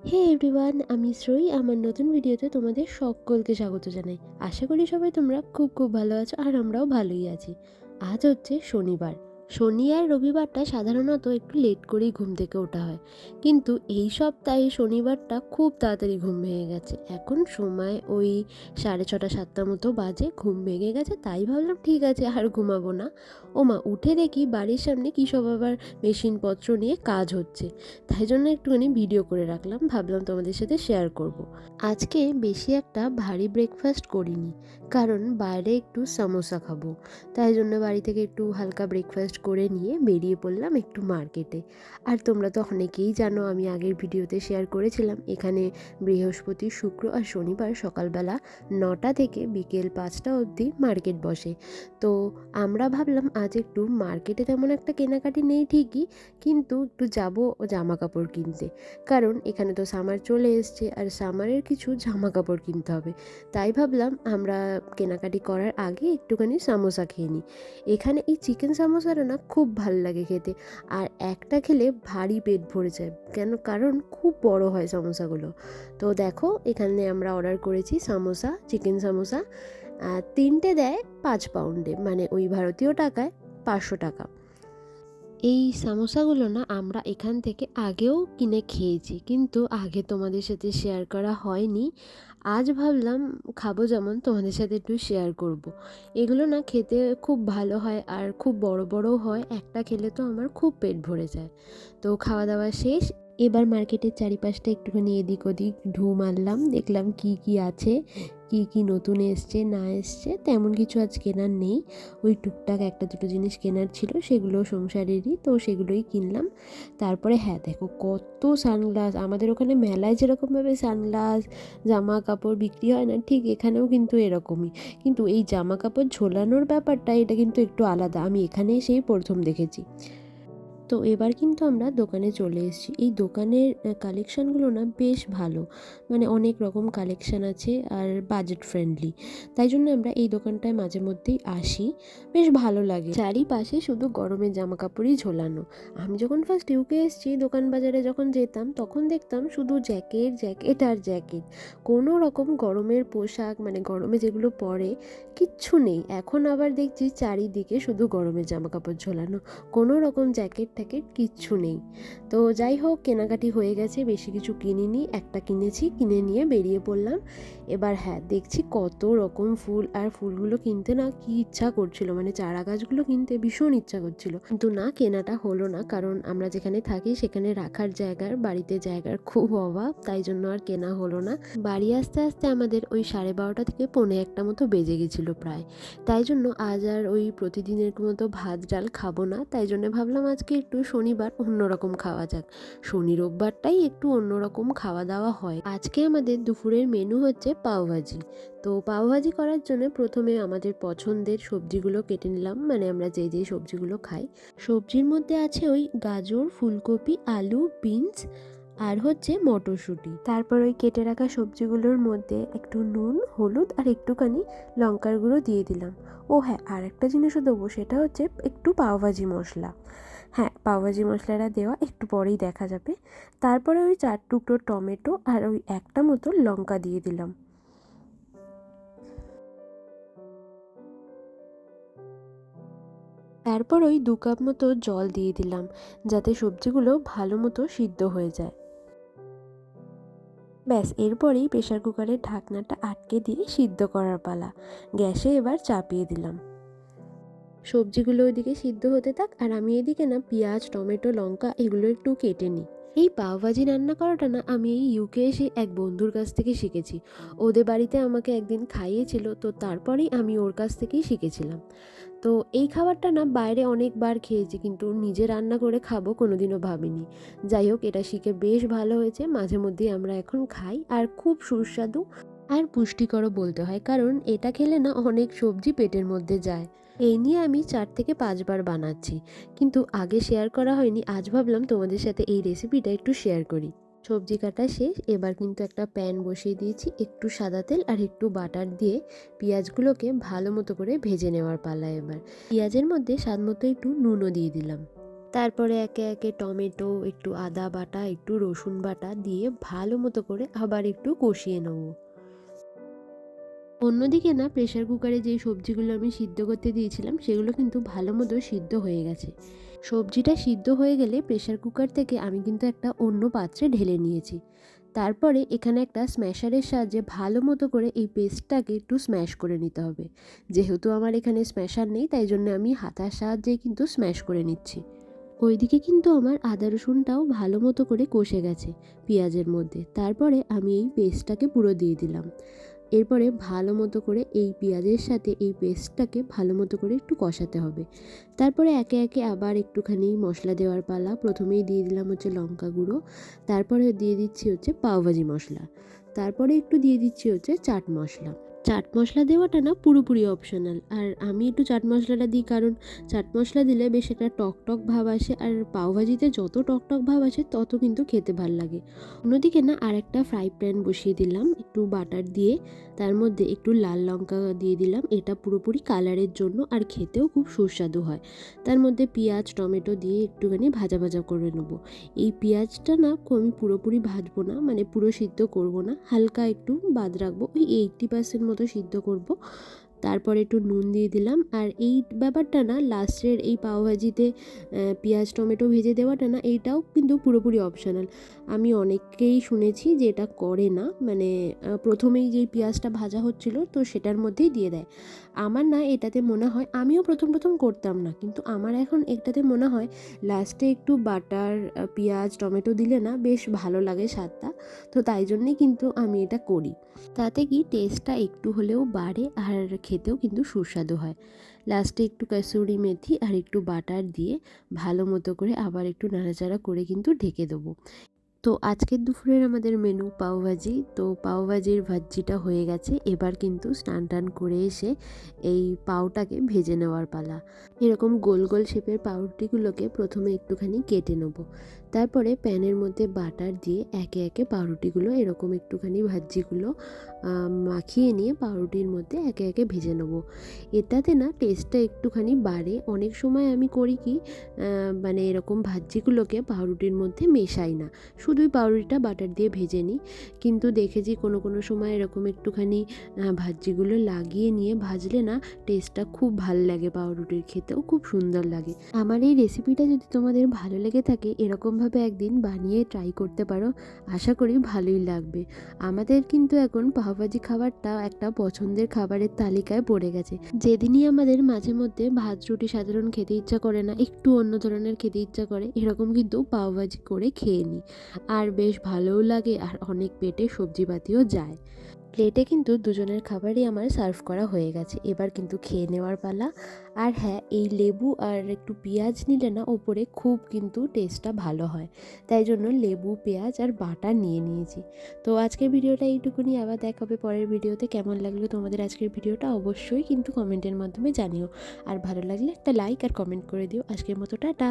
হে everyone আমি শ্রয়ী আমার নতুন ভিডিওতে তোমাদের সকলকে স্বাগত জানাই। আশা করি সবাই তোমরা খুব খুব ভালো আছো আর আমরাও ভালোই আছি। আজ হচ্ছে শনিবার। শনি আর রবিবারটা সাধারণত একটু লেট করেই ঘুম থেকে ওঠা হয়। কিন্তু এই সপ্তাহে শনিবারটা খুব তাড়াতাড়ি ঘুম ভেঙে গেছে। এখন সময় ওই সাড়ে ছটা সাতটার মতো বাজে, ঘুম ভেঙে গেছে, তাই ভাবলাম ঠিক আছে, আর ঘুমাবো না। ওমা, উঠে দেখি বাড়ির সামনে কী সব আবার মেশিনপত্র নিয়ে কাজ হচ্ছে। তাই জন্য একটুখানি ভিডিও করে রাখলাম, ভাবলাম তোমাদের সাথে শেয়ার করব। আজকে বেশি একটা ভারী ব্রেকফাস্ট করিনি, কারণ বাইরে একটু সামোসা খাব। তাই জন্য বাড়ি থেকে একটু হালকা ব্রেকফাস্ট করে নিয়ে বেরিয়ে পড়লাম একটু মার্কেটে। আর তোমরা তো অনেকেই জানো, আমি আগের ভিডিওতে শেয়ার করেছিলাম, এখানে বৃহস্পতি, শুক্র আর শনিবার সকালবেলা নটা থেকে বিকেল পাঁচটা অবধি মার্কেট বসে। তো আমরা ভাবলাম, আজ একটু মার্কেটে তেমন একটা কেনাকাটি নেই ঠিকই, কিন্তু একটু যাব জামা কাপড় কিনতে। কারণ এখানে তো সামার চলে এসছে, আর সামারের কিছু জামা কাপড় কিনতে হবে। তাই ভাবলাম, আমরা কেনাকাটি করার আগে একটুখানি সামোসা খেয়ে নিই। এখানে এই চিকেন সামোসাটা না খুব ভালো লাগে খেতে। আর একটা খেলে ভারী পেট ভরে যায়, কেন? কারণ খুব বড় হয় সমোসাগুলো। তো দেখো, এখানে আমরা অর্ডার করেছি সামোসা চিকেন সামোসা। তিনটে দেয় পাঁচ পাউন্ডে মানে ওই ভারতীয় টাকায় পাঁচশো টাকা। এই সামোসাগুলো না আমরা এখান থেকে আগেও কিনে খেয়েছি, কিন্তু আগে তোমাদের সাথে শেয়ার করা হয়নি। আজ ভাবলাম খাব যেমন তোমাদের সাথে একটু শেয়ার করব। এগুলো না খেতে খুব ভালো হয় আর খুব বড় বড়ও হয় একটা খেলে তো আমার খুব পেট ভরে যায় তো খাওয়া দাওয়া শেষ এবার মার্কেটের চারিপাশটা একটুখানি এদিক ওদিক ঢু মারলাম, দেখলাম কি কি আছে, কি কি নতুন এসছে, না এসছে, তেমন কিছু আজ কেনার নেই। ওই টুকটাক একটা দুটো জিনিস কেনার ছিল, সেগুলো সংসারেরই, তো সেগুলোই কিনলাম। তারপরে হ্যাঁ দেখো কত সানগ্লাস, আমাদের ওখানে মেলায় যেরকমভাবে সানগ্লাস জামা কাপড় বিক্রি হয় না, ঠিক এখানেও কিন্তু এরকমই। কিন্তু এই জামা কাপড় ঝোলানোর ব্যাপারটা, এটা কিন্তু একটু আলাদা, আমি এখানে সেই প্রথম দেখেছি। তো এবার কিন্তু আমরা দোকানে চলে এসেছি। এই দোকানের কালেকশানগুলো না বেশ ভালো। মানে অনেক রকম কালেকশান আছে আর বাজেট ফ্রেন্ডলি তাই জন্য আমরা এই দোকানটায় মাঝে মধ্যেই আসি। বেশ ভালো লাগে। চারিপাশে শুধু গরমের জামা কাপড়ই ঝোলানো। আমি যখন ফার্স্ট ইউকে এসেছি, দোকান বাজারে যখন যেতাম, তখন দেখতাম শুধু জ্যাকেট জ্যাকেট আর জ্যাকেট কোনো রকম গরমের পোশাক মানে গরমে যেগুলো পরে, কিচ্ছু নেই। এখন আবার দেখছি চারিদিকে শুধু গরমের জামা কাপড় ঝোলানো। কোনো রকম জ্যাকেট ট্যাকেট কিচ্ছু নেই। তো যাই হোক, কেনাকাটি হয়ে গেছে, বেশি কিছু কিনিনি, একটা কিনেছি, কিনে নিয়ে বেরিয়ে পড়লাম। এবার হ্যাঁ দেখছি কত রকম ফুল, আর ফুলগুলো কিনতে না কি ইচ্ছা করছিল মানে চারা গাছগুলো কিনতে ভীষণ ইচ্ছা করছিল। কিন্তু না, কেনাটা হলো না, কারণ আমরা যেখানে থাকি সেখানে রাখার জায়গার, বাড়িতে জায়গার খুব অভাব, তাই জন্য আর কেনা হলো না। বাড়ি আসতে আসতে আমাদের ওই সাড়ে বারোটা থেকে পৌনে একটা মতো বেজে গেছিল প্রায়। তাই জন্য আজ আর ওই প্রতিদিনের মতো ভাত, ডাল খাব না, তাই জন্য ভাবলাম আজকে একটু শনিবার অন্যরকম খাওয়া যাক। শনি রোববারটাই একটু অন্যরকম খাওয়া দাওয়া হয়। আজকে আমাদের দুপুরের মেনু হচ্ছে পাওভাজি। তো পাওভাজি করার জন্য প্রথমে আমাদের পছন্দের সবজিগুলো কেটে নিলাম। মানে আমরা যে যে সবজিগুলো খাই। সবজির মধ্যে আছে ওই গাজর, ফুলকপি, আলু, বিনস আর হচ্ছে মটরশুঁটি। তারপর ওই কেটে রাখা সবজিগুলোর মধ্যে একটু নুন, হলুদ আর একটুখানি লঙ্কার গুঁড়ো দিয়ে দিলাম। ও হ্যাঁ আর একটা জিনিসও দেবো, সেটা হচ্ছে একটু পাওভাজি মশলা। হ্যাঁ পাওভাজি মশলাটা দেওয়া একটু পরেই দেখা যাবে। তারপরে ওই চার টুকরো টমেটো আর ওই একটা মতো লঙ্কা দিয়ে দিলাম। তারপর ওই দু কাপ মতো জল দিয়ে দিলাম, যাতে সবজিগুলো ভালো মতো সিদ্ধ হয়ে যায়। ব্যাস, এরপরেই প্রেশার কুকারের ঢাকনাটা আটকে দিয়ে সিদ্ধ করার পালা। গ্যাসে এবার চাপিয়ে দিলাম। সবজিগুলো ওইদিকে সিদ্ধ হতে থাক আর আমি এদিকে না পেঁয়াজ, টমেটো, লঙ্কা এগুলো একটু কেটে নিই। এই পাওভাজি রান্না করাটা না আমি এই ইউকে এসে এক বন্ধুর কাছ থেকে শিখেছি। ওদের বাড়িতে আমাকে একদিন খাইয়েছিল, তো তারপরেই আমি ওর কাছ থেকেই শিখেছিলাম। তো এই খাবারটা না বাইরে অনেকবার খেয়েছি, কিন্তু নিজে রান্না করে খাব কোনোদিনও ভাবিনি। যাই হোক, এটা শিখে বেশ ভালো হয়েছে। মাঝে মধ্যেই আমরা এখন খাই আর খুব সুস্বাদু আর পুষ্টিকরও বলতে হয়, কারণ এটা খেলে না অনেক সবজি পেটের মধ্যে যায়। এই নিয়ে আমি চার থেকে পাঁচবার বানাচ্ছি। কিন্তু আগে শেয়ার করা হয়নি, আজ ভাবলাম তোমাদের সাথে এই রেসিপিটা একটু শেয়ার করি। সবজি কাটা শেষ, এবার কিন্তু একটা প্যান বসিয়ে দিয়েছি, একটু সাদা তেল আর একটু বাটার দিয়ে পেঁয়াজগুলোকে ভালো মতো করে ভেজে নেওয়ার পালা এবার। পেঁয়াজের মধ্যে স্বাদ মতো একটু নুনও দিয়ে দিলাম। তারপরে একে একে টমেটো, একটু আদা বাটা, একটু রসুন বাটা দিয়ে ভালো মতো করে আবার একটু কষিয়ে নেব। অন্যদিকে না প্রেশার কুকারে যে সবজিগুলো আমি সিদ্ধ করতে দিয়েছিলাম, সেগুলো কিন্তু ভালো মতো সিদ্ধ হয়ে গেছে। সবজিটা সিদ্ধ হয়ে গেলে প্রেশার কুকার থেকে আমি কিন্তু একটা অন্য পাত্রে ঢেলে নিয়েছি। তারপরে এখানে একটা স্ম্যাশারের সাহায্যে ভালো মতো করে এই পেস্টটাকে একটু স্ম্যাশ করে নিতে হবে। যেহেতু আমার এখানে স্ম্যাশার নেই, তাই জন্য আমি হাতার সাহায্যে কিন্তু স্ম্যাশ করে নিচ্ছি। ওইদিকে কিন্তু আমার আদা রসুনটাও ভালো মতো করে কষে গেছে, পেঁয়াজের মধ্যে। তারপরে আমি এই পেস্টটাকে পুরো দিয়ে দিলাম। এরপরে ভালো মতো করে এই পেঁয়াজের সাথে এই পেস্টটাকে ভালো মতো করে একটু কষাতে হবে। তারপরে একে একে আবার একটুখানি মশলা দেওয়ার পালা। প্রথমেই দিয়ে দিলাম হচ্ছে লঙ্কা গুঁড়ো, তারপরে দিয়ে দিচ্ছি হচ্ছে পাওভাজি মশলা। তারপরে একটু দিয়ে দিচ্ছি হচ্ছে চাট মশলা। চাট মশলা দেওয়াটা না পুরোপুরি অপশনাল আর আমি একটু চাট মশলাটা দিই কারণ চাট মশলা দিলে বেশ একটা টক টক ভাব আসে আর পাওভাজিতে যত টক টক ভাব আসে তত কিন্তু খেতে ভালো লাগে। অন্যদিকে না আর একটা ফ্রাই প্যান বসিয়ে দিলাম, একটু বাটার দিয়ে, তার মধ্যে একটু লাল লঙ্কা দিয়ে দিলাম, এটা পুরোপুরি কালারের জন্য আর খেতেও খুব সুস্বাদু হয়। তার মধ্যে পেঁয়াজ, টমেটো দিয়ে একটুখানি ভাজা ভাজা করে নেব। এই পেঁয়াজটা না আমি পুরোপুরি ভাজবো না মানে পুরো সিদ্ধ করব না, হালকা একটু বাদ রাখব, ওই এইটটি পার্সেন্ট মতো সিদ্ধ করব। তারপরে একটু নুন দিয়ে দিলাম। আর এই ব্যাপারটা না, লাস্টের এই পাওভাজিতে পেঁয়াজ, টমেটো ভেজে দেওয়াটা না, এইটাও কিন্তু পুরোপুরি অপশনাল আমি অনেককেই শুনেছি যে এটা করে না। মানে প্রথমেই যেই পেঁয়াজটা ভাজা হচ্ছিল, তো সেটার মধ্যেই দিয়ে দেয়। আমার না এটাতে মনে হয়, আমিও প্রথম প্রথম করতাম না, কিন্তু আমার এখন এটাতে মনে হয়, লাস্টে একটু বাটার পেঁয়াজ, টমেটো দিলে না বেশ ভালো লাগে স্বাদটা। তো তাই জন্যেই কিন্তু আমি এটা করি। তাতে কি টেস্টটা একটু হলেও বাড়ে, আর খেতেও কিন্তু সুস্বাদু হয়। লাস্টে একটু কাসুরি মেথি আর একটু বাটার দিয়ে ভালো মতো করে আবার একটু নাড়াচাড়া করে কিন্তু ঢেকে দেবো। তো আজকের দুপুরের আমাদের মেনু পাওভাজি তো পাওভাজির ভাজিটা হয়ে গেছে। এবার কিন্তু স্নান টান করে এসে এই পাওটাকে ভেজে নেওয়ার পালা। এরকম গোল গোল শেপের পাউরুটিগুলোকে প্রথমে একটুখানি কেটে নেব। তারপরে প্যানের মধ্যে বাটার দিয়ে একে একে পাউরুটিগুলো, এরকম একটুখানি ভাজিগুলো মাখিয়ে নিয়ে পাউরুটির মধ্যে একে একে ভেজে নেব। এটাতে না টেস্টটা একটুখানি বাড়ে। অনেক সময় আমি করি কি মানে এরকম ভাজিগুলোকে পাউরুটির মধ্যে মেশাই না। শুধুই পাউরুটিটা বাটার দিয়ে ভেজে নিই। কিন্তু দেখেছি কোনো কোনো সময় এরকম একটুখানি ভাজিগুলো লাগিয়ে নিয়ে ভাজলে না টেস্টটা খুব ভালো লাগে পাউরুটির খেতেও, খুব সুন্দর লাগে। আমার এই রেসিপিটা যদি তোমাদের ভালো লেগে থাকে এরকমভাবে একদিন বানিয়ে ট্রাই করতে পারো, আশা করি ভালোই লাগবে। আমাদের কিন্তু এখন পাওভাজি খাবারটা একটা পছন্দের খাবারের তালিকায় পড়ে গেছে। যেদিনই আমাদের মাঝে মধ্যে ভাত, রুটি সাধারণ খেতে ইচ্ছা করে না, একটু অন্য ধরনের খেতে ইচ্ছা করে, এরকম কিন্তু পাওভাজি করে খেয়ে নিই। আর বেশ ভালোও লাগে আর অনেক পেটে সবজিপাতিও যায়। প্লেটে কিন্তু দুজনের খাবারই আমার সার্ভ করা হয়ে গেছে। এবার কিন্তু খেয়ে নেওয়ার পালা। আর হ্যাঁ এই লেবু আর একটু পেঁয়াজ নিলে না ওপরে খুব কিন্তু টেস্টটা ভালো হয়। তাই জন্য লেবু, পেঁয়াজ আর বাটা নিয়ে নিয়েছি। তো আজকের ভিডিওটা এইটুকুনি। আবার দেখাবে পরের ভিডিওতে। কেমন লাগল তোমাদের আজকের ভিডিওটা অবশ্যই কিন্তু কমেন্টের মাধ্যমে জানিও। আর ভালো লাগলে একটা লাইক আর কমেন্ট করে দিও। আজকের মতো টাটা।